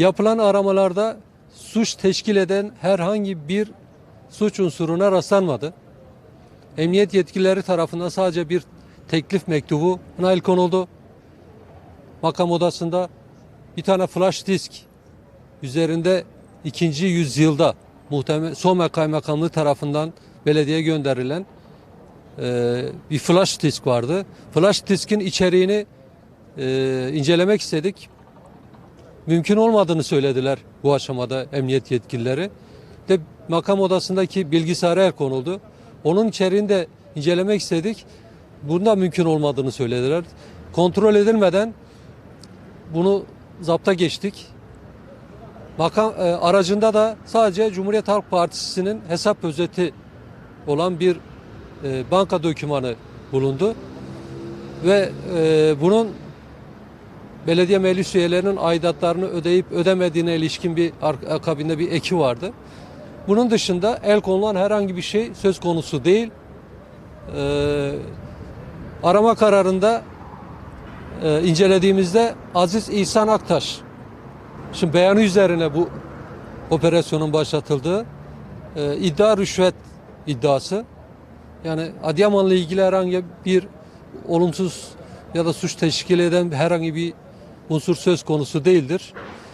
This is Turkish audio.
Yapılan aramalarda suç teşkil eden herhangi bir suç unsuruna rastlanmadı. Emniyet yetkilileri tarafından sadece bir teklif mektubu el konuldu. Makam odasında bir tane flash disk üzerinde ikinci yüzyılda muhtemel Soma Kaymakamlığı tarafından belediye gönderilen e, bir flash disk vardı. Flash diskin içeriğini e, incelemek istedik. Mümkün olmadığını söylediler bu aşamada emniyet yetkilileri. De makam odasındaki bilgisayara el konuldu. Onun içeriğini de incelemek istedik. Bunda mümkün olmadığını söylediler. Kontrol edilmeden bunu zapta geçtik. Makam e, aracında da sadece Cumhuriyet Halk Partisi'nin hesap özeti olan bir e, banka dokümanı bulundu ve e, bunun belediye meclis üyelerinin aidatlarını ödeyip ödemediğine ilişkin bir akabinde bir eki vardı. Bunun dışında el konulan herhangi bir şey söz konusu değil. E, arama kararında e, incelediğimizde Aziz İhsan Aktaş Şimdi beyanı üzerine bu operasyonun başlatıldığı e, iddia rüşvet iddiası. Yani Adıyaman'la ilgili herhangi bir olumsuz ya da suç teşkil eden herhangi bir unsur söz konusu değildir.